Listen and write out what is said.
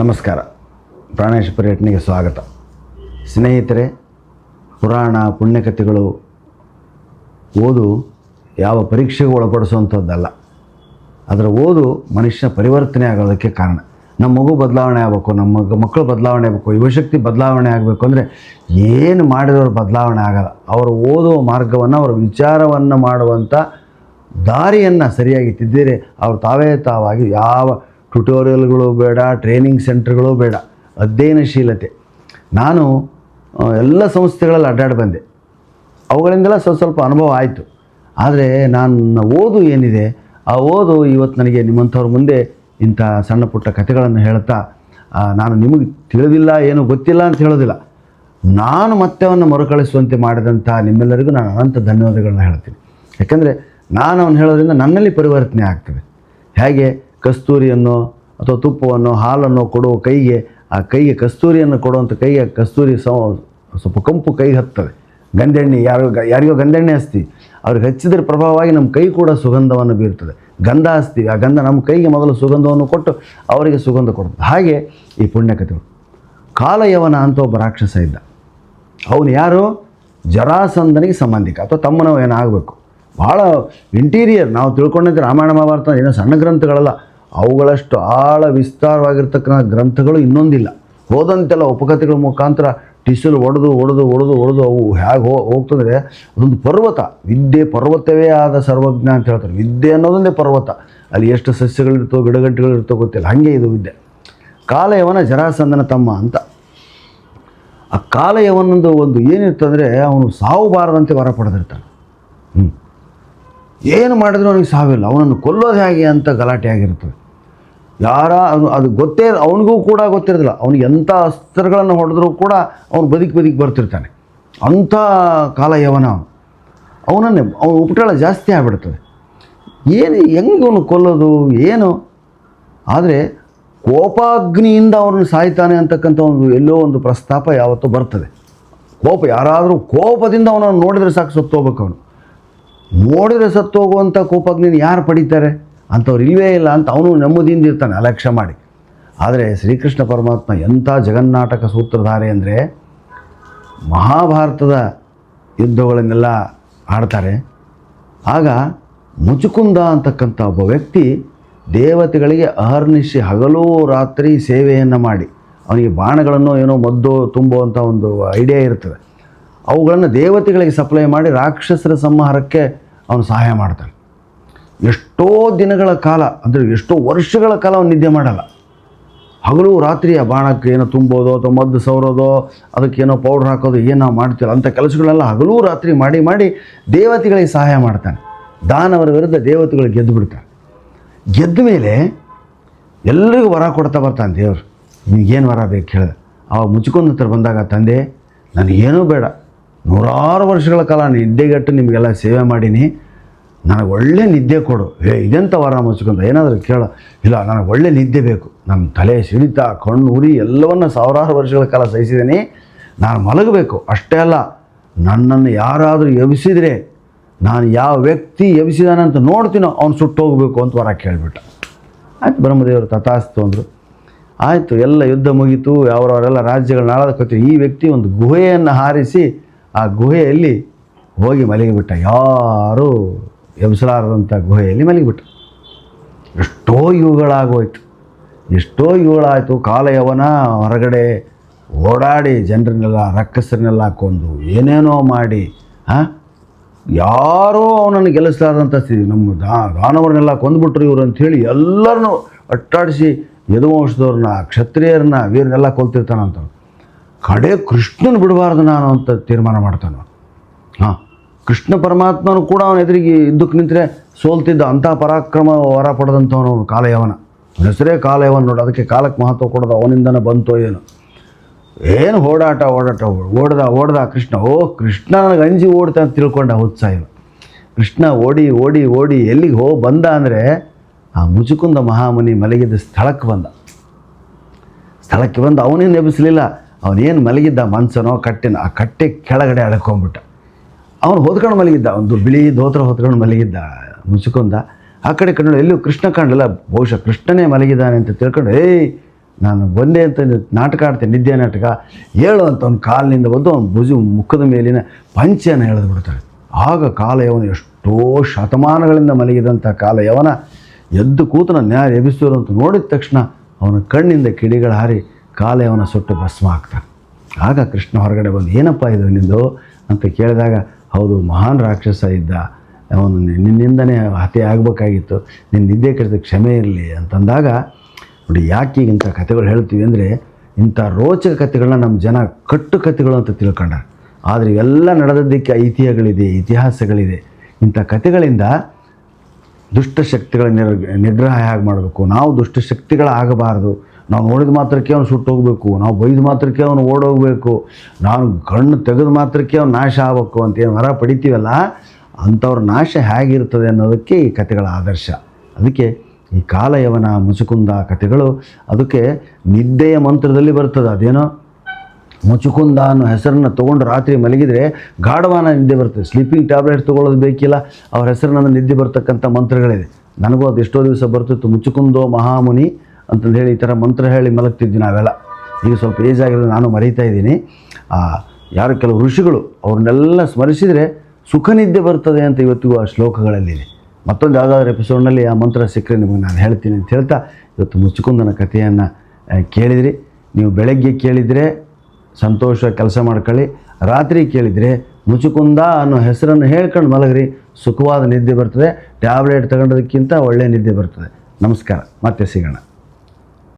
ನಮಸ್ಕಾರ. ಪ್ರಾಣೇಶ ಪರ್ಯಟನೆಗೆ ಸ್ವಾಗತ. ಸ್ನೇಹಿತರೆ, ಪುರಾಣ ಪುಣ್ಯಕಥೆಗಳು ಓದು ಯಾವ ಪರೀಕ್ಷೆಗೂ ಒಳಪಡಿಸುವಂಥದ್ದಲ್ಲ. ಅದರ ಓದು ಮನುಷ್ಯ ಪರಿವರ್ತನೆ ಆಗೋದಕ್ಕೆ ಕಾರಣ. ನಮ್ಮ ಮಗು ಬದಲಾವಣೆ ಆಗಬೇಕು, ನಮ್ಮ ಮಕ್ಕಳು ಬದಲಾವಣೆ ಆಗಬೇಕು ಯುವಶಕ್ತಿ ಬದಲಾವಣೆ ಆಗಬೇಕು ಅಂದರೆ ಏನು ಮಾಡಿದವರು ಬದಲಾವಣೆ ಆಗಲ್ಲ. ಅವರು ಓದುವ ಮಾರ್ಗವನ್ನು, ಅವರ ವಿಚಾರವನ್ನು ಮಾಡುವಂಥ ದಾರಿಯನ್ನು ಸರಿಯಾಗಿ ತಿದ್ದಿರೆ ಅವರು ತಾವೇ ತಾವಾಗಿ ಯಾವ ಟ್ಯುಟೋರಿಯಲ್ಗಳು ಬೇಡ ಟ್ರೈನಿಂಗ್ ಸೆಂಟರ್ಗಳು ಬೇಡ, ಅಧ್ಯಯನಶೀಲತೆ. ನಾನು ಎಲ್ಲ ಸಂಸ್ಥೆಗಳಲ್ಲಿ ಅಡ್ಡಾಡಿ ಬಂದೆ. ಅವುಗಳಿಂದೆಲ್ಲ ಸ್ವಲ್ಪ ಸ್ವಲ್ಪ ಅನುಭವ ಆಯಿತು. ಆದರೆ ನನ್ನ ಓದು ಏನಿದೆ, ಆ ಓದು ಇವತ್ತು ನನಗೆ ನಿಮ್ಮಂಥವ್ರ ಮುಂದೆ ಇಂಥ ಸಣ್ಣ ಪುಟ್ಟ ಕಥೆಗಳನ್ನು ಹೇಳ್ತಾ ನಾನು ನಿಮಗೆ ತಿಳಿದಿಲ್ಲ, ಏನು ಗೊತ್ತಿಲ್ಲ ಅಂತ ಹೇಳೋದಿಲ್ಲ. ನಾನು ಮತ್ತೆ ಅವನ್ನು ಮರುಕಳಿಸುವಂತೆ ಮಾಡಿದಂಥ ನಿಮ್ಮೆಲ್ಲರಿಗೂ ನಾನು ಅನಂತ ಧನ್ಯವಾದಗಳನ್ನ ಹೇಳ್ತೀನಿ. ಯಾಕೆಂದರೆ ನಾನು ಅವನು ಹೇಳೋದ್ರಿಂದ ನನ್ನಲ್ಲಿ ಪರಿವರ್ತನೆ ಆಗ್ತದೆ. ಹೇಗೆ? ಕಸ್ತೂರಿಯನ್ನು ಅಥವಾ ತುಪ್ಪವನ್ನು, ಹಾಲನ್ನು ಕೊಡುವ ಕೈಗೆ, ಆ ಕೈಗೆ ಕಸ್ತೂರಿಯನ್ನು ಕೊಡುವಂಥ ಕೈಗೆ ಕಸ್ತೂರಿ ಸವ ಸ್ವಲ್ಪ ಕಂಪು ಕೈಗೆ ಹತ್ತವೆ ಗಂಧೆಣ್ಣೆ ಯಾರು ಯಾರಿಗೋ ಗಂಧೆಣ್ಣೆ ಅಸ್ತಿ ಅವ್ರಿಗೆ ಹಚ್ಚಿದ್ರೆ ಪ್ರಭಾವವಾಗಿ ನಮ್ಮ ಕೈ ಕೂಡ ಸುಗಂಧವನ್ನು ಬೀರ್ತದೆ. ಗಂಧ ಹಚ್ತೀವಿ ಆ ಗಂಧ ನಮ್ಮ ಕೈಗೆ ಮೊದಲು ಸುಗಂಧವನ್ನು ಕೊಟ್ಟು ಅವರಿಗೆ ಸುಗಂಧ ಕೊಡ್ತದೆ ಹಾಗೆ ಈ ಪುಣ್ಯಕಥೆಗಳು ಕಾಲಯವನ ಅಂತ ಒಬ್ಬ ರಾಕ್ಷಸ ಇದ್ದ. ಅವನು ಯಾರು? ಜರಾಸಂದನಿಗೆ ಸಂಬಂಧಿಕ, ಅಥವಾ ತಮ್ಮನವ ಏನಾಗಬೇಕು. ಭಾಳ ಇಂಟೀರಿಯರ್ ನಾವು ತಿಳ್ಕೊಂಡಿದ್ದು ರಾಮಾಯಣ ಮಹಾಭಾರತ ಏನೋ ಸಣ್ಣ ಗ್ರಂಥಗಳಲ್ಲ. ಅವುಗಳಷ್ಟು ಆಳ ವಿಸ್ತಾರವಾಗಿರ್ತಕ್ಕಂಥ ಗ್ರಂಥಗಳು ಇನ್ನೊಂದಿಲ್ಲ. ಹೋದಂತೆಲ್ಲ ಉಪಕಥೆಗಳ ಮುಖಾಂತರ ಟಿಸಲ್ ಒಡೆದು ಒಡೆದು ಒಡೆದು ಒಡೆದು ಅವು ಹೇಗೆ ಹೋಗ್ತಂದರೆ ಅದೊಂದು ಪರ್ವತ. ವಿದ್ಯೆ ಪರ್ವತವೇ ಆದ ಸರ್ವಜ್ಞ ಅಂತ ಹೇಳ್ತಾರೆ. ವಿದ್ಯೆ ಅನ್ನೋದೊಂದೇ ಪರ್ವತ. ಅಲ್ಲಿ ಎಷ್ಟು ಸಸ್ಯಗಳಿರ್ತೋ, ಗಿಡಗಂಟೆಗಳಿರ್ತೋ ಗೊತ್ತಿಲ್ಲ. ಹಾಗೆ ಇದು ವಿದ್ಯೆ. ಕಾಲಯವನ ಜರಾಸಂದನ ತಮ್ಮ ಅಂತ. ಆ ಕಾಲಯವನೊಂದು ಒಂದು ಏನಿರ್ತಂದರೆ ಅವನು ಸಾವು ಬಾರದಂತೆ ವರ ಪಡೆದಿರ್ತಾನೆ. ಹ್ಞೂ ಏನು ಮಾಡಿದ್ರು ಅವನಿಗೆ ಸಾವಿಲ್ಲ. ಅವನನ್ನು ಕೊಲ್ಲೋದು ಹೇಗೆ ಅಂತ ಗಲಾಟೆ ಆಗಿರ್ತದೆ. ಯಾರ ಅದು ಗೊತ್ತೇ ಅವನಿಗೂ ಕೂಡ ಗೊತ್ತಿರೋದಿಲ್ಲ. ಅವ್ನಿಗೆ ಎಂಥ ಅಸ್ತ್ರಗಳನ್ನು ಹೊಡೆದ್ರೂ ಕೂಡ ಅವನು ಬದುಕಿ ಬದುಕಿ ಬರ್ತಿರ್ತಾನೆ. ಅಂಥ ಕಾಲ ಯವನ ಅವನು? ಅವನನ್ನೇ, ಅವನ ಉಪಟಳ ಜಾಸ್ತಿ ಆಗಿಬಿಡ್ತದೆ. ಏನು, ಹೆಂಗೆ ಅವನು ಕೊಲ್ಲೋದು, ಏನು? ಆದರೆ ಕೋಪಾಗ್ನಿಯಿಂದ ಅವನು ಸಾಯ್ತಾನೆ ಅಂತಕ್ಕಂಥ ಒಂದು ಎಲ್ಲೋ ಒಂದು ಪ್ರಸ್ತಾಪ ಯಾವತ್ತೂ ಬರ್ತದೆ. ಕೋಪ, ಯಾರಾದರೂ ಕೋಪದಿಂದ ಅವನನ್ನು ನೋಡಿದರೆ ಸಾಕು ಸತ್ತು ಹೋಗ್ಬೇಕು ಅವನು. ನೋಡಿದರೆ ಸತ್ತು ಹೋಗುವಂಥ ಕೋಪಾಗ್ನಿನ ಯಾರು ಪಡಿತಾರೆ? ಅಂಥವ್ರು ಇಲ್ಲವೇ ಇಲ್ಲ ಅಂತ ಅವನು ನೆಮ್ಮದಿಯಿಂದ ಇರ್ತಾನೆ ಅಲಕ್ಷ್ಯ ಮಾಡಿ. ಆದರೆ ಶ್ರೀಕೃಷ್ಣ ಪರಮಾತ್ಮ ಎಂಥ ಜಗನ್ನಾಟಕ ಸೂತ್ರಧಾರೆ ಅಂದರೆ ಮಹಾಭಾರತದ ಯುದ್ಧಗಳನ್ನೆಲ್ಲ ಆಡ್ತಾರೆ. ಆಗ ಮುಚುಕುಂದ ಅಂತಕ್ಕಂಥ ಒಬ್ಬ ವ್ಯಕ್ತಿ ದೇವತೆಗಳಿಗೆ ಅಹರ್ನಿಶಿ ಹಗಲೂ ರಾತ್ರಿ ಸೇವೆಯನ್ನು ಮಾಡಿ. ಅವನಿಗೆ ಬಾಣಗಳನ್ನು ಏನೋ ಮದ್ದು ತುಂಬುವಂಥ ಒಂದು ಐಡಿಯಾ ಇರ್ತದೆ. ಅವುಗಳನ್ನು ದೇವತೆಗಳಿಗೆ ಸಪ್ಲೈ ಮಾಡಿ ರಾಕ್ಷಸರ ಸಂಹಾರಕ್ಕೆ ಅವನು ಸಹಾಯ ಮಾಡ್ತಾನೆ. ಎಷ್ಟೋ ದಿನಗಳ ಕಾಲ, ಅಂದರೆ ಎಷ್ಟೋ ವರ್ಷಗಳ ಕಾಲ ಅವನು ನಿದ್ದೆ ಮಾಡಲ್ಲ. ಹಗಲು ರಾತ್ರಿಯ ಬಾಣಕ್ಕೆ ಏನೋ ತುಂಬೋದೋ ಅಥವಾ ಮದ್ದು ಸವರೋದೋ, ಅದಕ್ಕೆ ಏನೋ ಪೌಡ್ರ್ ಹಾಕೋದು, ಏನೋ ಮಾಡ್ತಿಲ್ಲ ಅಂಥ ಕೆಲಸಗಳೆಲ್ಲ ಹಗಲು ರಾತ್ರಿ ಮಾಡಿ ಮಾಡಿ ದೇವತೆಗಳಿಗೆ ಸಹಾಯ ಮಾಡ್ತಾನೆ. ದಾನವರ ವಿರುದ್ಧ ದೇವತೆಗಳು ಗೆದ್ದು ಬಿಡ್ತಾನೆ. ಗೆದ್ದ ಮೇಲೆ ಎಲ್ಲರಿಗೂ ವರ ಕೊಡ್ತಾ ಬರ್ತಾನೆ ದೇವರು. ನಿಮಗೇನು ವರ ಬೇಕು ಹೇಳಿದೆ ಅವಾಗ ಮುಚ್ಕೊಂಡು ಹತ್ರ ಬಂದಾಗ, ತಂದೆ, ನನಗೇನೂ ಬೇಡ. ನೂರಾರು ವರ್ಷಗಳ ಕಾಲ ನಿದ್ದೆಗೆಟ್ಟು ನಿಮಗೆಲ್ಲ ಸೇವೆ ಮಾಡೀನಿ. ನನಗೆ ಒಳ್ಳೆ ನಿದ್ದೆ ಕೊಡು. ಏ ಇದೆಂಥ ವರ ಮುಚ್ಕೊಂತ ಏನಾದರೂ ಕೇಳ. ಇಲ್ಲ, ನನಗೆ ಒಳ್ಳೆ ನಿದ್ದೆ ಬೇಕು. ನನ್ನ ತಲೆ ಸಿಡಿತ, ಕಣ್ಣು ಉರಿ, ಎಲ್ಲವನ್ನು ಸಾವಿರಾರು ವರ್ಷಗಳ ಕಾಲ ಸಹಿಸಿದ್ದೀನಿ ನಾನು ಮಲಗಬೇಕು. ಅಷ್ಟೇ ಅಲ್ಲ, ನನ್ನನ್ನು ಯಾರಾದರೂ ಎಬ್ಬಿಸಿದರೆ ನಾನು ಯಾವ ವ್ಯಕ್ತಿ ಎಬಿಸಿದಾನೆ ಅಂತ ನೋಡ್ತೀನೋ, ಅವ್ನು ಸುಟ್ಟು ಹೋಗಬೇಕು ಅಂತ ವರ ಕೇಳಿಬಿಟ್ಟ. ಆಯ್ತು, ಬ್ರಹ್ಮದೇವರು ತಥಾಸ್ತು ಅಂದರು. ಆಯಿತು, ಎಲ್ಲ ಯುದ್ಧ ಮುಗೀತು. ಅವರವರೆಲ್ಲ ರಾಜ್ಯಗಳ ನಾಳದಕ್ಕೆ ಈ ವ್ಯಕ್ತಿ ಒಂದು ಗುಹೆಯನ್ನು ಹಾರಿಸಿ, ಆ ಗುಹೆಯಲ್ಲಿ ಹೋಗಿ ಮಲಗಿಬಿಟ್ಟ. ಯಾರೂ ಎಬ್ಸಲಾರದಂಥ ಗುಹೆಯಲ್ಲಿ ಮಲಗಿಬಿಟ್ರು. ಎಷ್ಟೋ ಇವುಗಳಾಗೋಯ್ತು. ಎಷ್ಟೋ ಇವುಗಳಾಯಿತು. ಕಾಲಯವನ ಹೊರಗಡೆ ಓಡಾಡಿ ಜನರನ್ನೆಲ್ಲ ರಕ್ಕಸರನ್ನೆಲ್ಲ ಕೊಂದು ಏನೇನೋ ಮಾಡಿ ಹಾಂ ಯಾರೋ ಅವನನ್ನು ಗೆಲ್ಲಿಸಲಾರದಂಥ ಸ್ಥಿತಿ. ನಮ್ಮ ದಾ ದಾನವರನ್ನೆಲ್ಲ ಕೊಂದುಬಿಟ್ರು ಇವರು ಅಂಥೇಳಿ ಎಲ್ಲರನ್ನೂ ಅಟ್ಟಾಡಿಸಿ ಯದುವಂಶದವ್ರನ್ನ, ಕ್ಷತ್ರಿಯರನ್ನ, ವೀರನ್ನೆಲ್ಲ ಕೊಲ್ತಿರ್ತಾನಂತ ಕಡೆ ಕೃಷ್ಣನ ಬಿಡಬಾರ್ದು ನಾನು ಅಂತ ತೀರ್ಮಾನ ಮಾಡ್ತಾನೆ ಕೃಷ್ಣ ಪರಮಾತ್ಮನು ಕೂಡ ಅವನ ಎದುರಿಗೆ ಇದ್ದಕ್ಕೆ ನಿಂತರೆ ಸೋಲ್ತಿದ್ದ ಅಂಥ ಪರಾಕ್ರಮ ವರ ಪಡೆದಂಥವನು ಅವನು ಕಾಲಯವನ. ಅವನ ಹೆಸರೇ ಕಾಲಯವನ್ ನೋಡು, ಅದಕ್ಕೆ ಕಾಲಕ್ಕೆ ಮಹತ್ವ ಕೊಡೋದು ಅವನಿಂದನೇ ಬಂತೋ ಏನು. ಏನು ಓಡಾಟ ಓಡಾಟ, ಓಡ್ದ ಓಡ್ದ ಕೃಷ್ಣ, ಓ ಕೃಷ್ಣ ನನಗೆ ಅಂಜಿ ಓಡ್ತಾ ಅಂತ ತಿಳ್ಕೊಂಡ ಉತ್ಸಾಹ ಕೃಷ್ಣ ಓಡಿ ಓಡಿ ಓಡಿ ಎಲ್ಲಿಗೆ ಹೋ ಬಂದ ಅಂದರೆ ಆ ಮುಚುಕುಂದ ಮಹಾಮುನಿ ಮಲಗಿದ್ದ ಸ್ಥಳಕ್ಕೆ ಬಂದ. ಸ್ಥಳಕ್ಕೆ ಬಂದು ಅವನೇನು ಎಬ್ಬಿಸಲಿಲ್ಲ ಅವನೇನು ಮಲಗಿದ್ದ ಮನ್ಸನೋ ಕಟ್ಟಿನ ಆ ಕಟ್ಟೆ ಕೆಳಗಡೆ ಅಳ್ಕೊಂಬಿಟ್ಟ ಅವನು ಹೊದ್ಕೊಂಡು ಮಲಗಿದ್ದ, ಒಂದು ಬಿಳಿ ಧೋತ್ರ ಹೊತ್ಕೊಂಡು ಮಲಗಿದ್ದ ಮುಸುಕೊಂದ. ಆ ಕಡೆ ಕಣ್ಣು ಎಲ್ಲೂ ಕೃಷ್ಣ ಕಾಣಲಿಲ್ಲ. ಬಹುಶಃ ಕೃಷ್ಣನೇ ಮಲಗಿದ್ದಾನೆ ಅಂತ ತಿಳ್ಕೊಂಡು, ಏಯ್, ನಾನು ಬಂದೆ ಅಂತ ನಾಟಕ ಆಡ್ತೇನೆ ನಿದ್ದೆ ನಾಟಕ. ಹೇಳು ಅಂತ ಅವ್ನ ಕಾಲಿನಿಂದ ಬಂದು ಅವ್ನ ಭುಜು ಮುಖದ ಮೇಲಿನ ಪಂಚೆಯನ್ನು ಎಳೆದು ಬಿಡ್ತಾರೆ ಆಗ ಕಾಲಯವನ ಎಷ್ಟೋ ಶತಮಾನಗಳಿಂದ ಮಲಗಿದಂಥ ಕಾಲಯವನ ಎದ್ದು ಕೂತನ ನ್ಯಾಯ ಎಬ್ಬಿಸಿದ್ರು ಅಂತ ನೋಡಿದ ತಕ್ಷಣ ಅವನ ಕಣ್ಣಿಂದ ಕಿಡಿಗಳು ಹಾರಿ ಕಾಲಯವನ ಸುಟ್ಟು ಭಸ್ಮ ಆಗ್ತಾನೆ. ಆಗ ಕೃಷ್ಣ ಹೊರಗಡೆ ಬಂದು, ಏನಪ್ಪ ಇದು ನಿಂದು? ಅಂತ ಕೇಳಿದಾಗ ಹೌದು, ಮಹಾನ್ ರಾಕ್ಷಸ ಇದ್ದ. ಅವನು ನಿನ್ನಿಂದನೇ ಹತ್ಯೆ ಆಗಬೇಕಾಗಿತ್ತು. ನಿನ್ನ ನಿದ್ದೆ ಕೆಡಿದ ಕ್ಷಮೆ ಇರಲಿ ಅಂತಂದಾಗ, ನೋಡಿ, ಯಾಕೆ ಈಗ ಇಂಥ ಕಥೆಗಳು ಹೇಳ್ತೀವಿ ಅಂದರೆ, ಇಂಥ ರೋಚಕ ಕಥೆಗಳನ್ನ ನಮ್ಮ ಜನ ಕಟ್ಟು ಕಥೆಗಳು ಅಂತ ತಿಳ್ಕೊಂಡ ಆದರೆ ಇವೆಲ್ಲ ನಡೆದದ್ದಕ್ಕೆ ಐತಿಹ್ಯಗಳಿದೆ, ಇತಿಹಾಸಗಳಿದೆ. ಇಂಥ ಕಥೆಗಳಿಂದ ದುಷ್ಟಶಕ್ತಿಗಳ ನಿರ್, ನಿಗ್ರಹ ಹೇಗೆ ಮಾಡಬೇಕು? ನಾವು ದುಷ್ಟಶಕ್ತಿಗಳಾಗಬಾರ್ದು ನಾವು ನೋಡಿದ ಮಾತ್ರಕ್ಕೆ ಅವನು ಹೋಗಬೇಕು. ನಾವು ಬೈದ ಮಾತ್ರಕ್ಕೆ ಅವನು ಓಡೋಗಬೇಕು. ನಾನು ಕಣ್ಣು ತೆಗೆದ ಮಾತ್ರಕ್ಕೆ ಅವ್ನು ನಾಶ ಆಗಬೇಕು ಅಂತ ಏನು ವರ ಪಡಿತೀವಲ್ಲ? ಅಂಥವ್ರ ನಾಶ ಹೇಗಿರ್ತದೆ ಅನ್ನೋದಕ್ಕೆ ಈ ಕಥೆಗಳ ಆದರ್ಶ. ಅದಕ್ಕೆ ಈ ಕಾಲಯವನ ಮುಚುಕುಂದ ಕಥೆಗಳು, ಅದಕ್ಕೆ ನಿದ್ದೆಯ ಮಂತ್ರದಲ್ಲಿ ಬರ್ತದೆ. ಅದೇನೋ? ಮುಚುಕುಂದ ಅನ್ನೋ ಹೆಸರನ್ನು ತೊಗೊಂಡು ರಾತ್ರಿ ಮಲಗಿದರೆ ಗಾಢವಾನ ನಿದ್ದೆ ಬರ್ತದೆ. ಸ್ಲೀಪಿಂಗ್ ಟ್ಯಾಬ್ಲೆಟ್ ತೊಗೊಳ್ಳೋದು ಬೇಕಿಲ್ಲ, ಅವ್ರ ಹೆಸರಿನ ನಿದ್ದೆ ಬರ್ತಕ್ಕಂಥ ಮಂತ್ರಗಳಿದೆ. ನನಗೂ ಅದು ಎಷ್ಟೋ ದಿವಸ ಬರ್ತಿತ್ತು ಮುಚುಕುಂದೋ ಮಹಾಮುನಿ ಅಂತಂದು ಹೇಳಿ ಈ ಥರ ಮಂತ್ರ ಹೇಳಿ ಮಲಗ್ತಿದ್ವಿ ನಾವೆಲ್ಲ. ಈಗ ಸ್ವಲ್ಪ ಏಜ್ ಆಗಿರೋದು ನಾನು ಮರೀತಾ ಇದ್ದೀನಿ. ಯಾರು ಕೆಲವು ಋಷಿಗಳು ಅವ್ರನ್ನೆಲ್ಲ ಸ್ಮರಿಸಿದರೆ ಸುಖ ನಿದ್ದೆ ಬರ್ತದೆ ಅಂತ ಇವತ್ತಿಗೂ ಆ ಶ್ಲೋಕಗಳಲ್ಲಿದೆ ಮತ್ತೊಂದು ಯಾವುದಾದ್ರು ಎಪಿಸೋಡ್ನಲ್ಲಿ ಆ ಮಂತ್ರ ಸಿಕ್ಕರೆ ನಿಮಗೆ ನಾನು ಹೇಳ್ತೀನಿ ಅಂತ ಹೇಳ್ತಾ ಇವತ್ತು ಮುಚ್ಚುಕುಂದನ ಕಥೆಯನ್ನು ಕೇಳಿದಿರಿ. ನೀವು ಬೆಳಗ್ಗೆ ಕೇಳಿದರೆ ಸಂತೋಷ, ಕೆಲಸ ಮಾಡ್ಕೊಳ್ಳಿ. ರಾತ್ರಿ ಕೇಳಿದರೆ ಮುಚುಕುಂದ ಅನ್ನೋ ಹೆಸರನ್ನು ಹೇಳ್ಕೊಂಡು ಮಲಗ್ರಿ. ಸುಖವಾದ ನಿದ್ದೆ ಬರ್ತದೆ. ಟ್ಯಾಬ್ಲೆಟ್ ತಗೊಂಡೋದಕ್ಕಿಂತ ಒಳ್ಳೆಯ ನಿದ್ದೆ ಬರ್ತದೆ. ನಮಸ್ಕಾರ. ಮತ್ತೆ ಸಿಗೋಣ.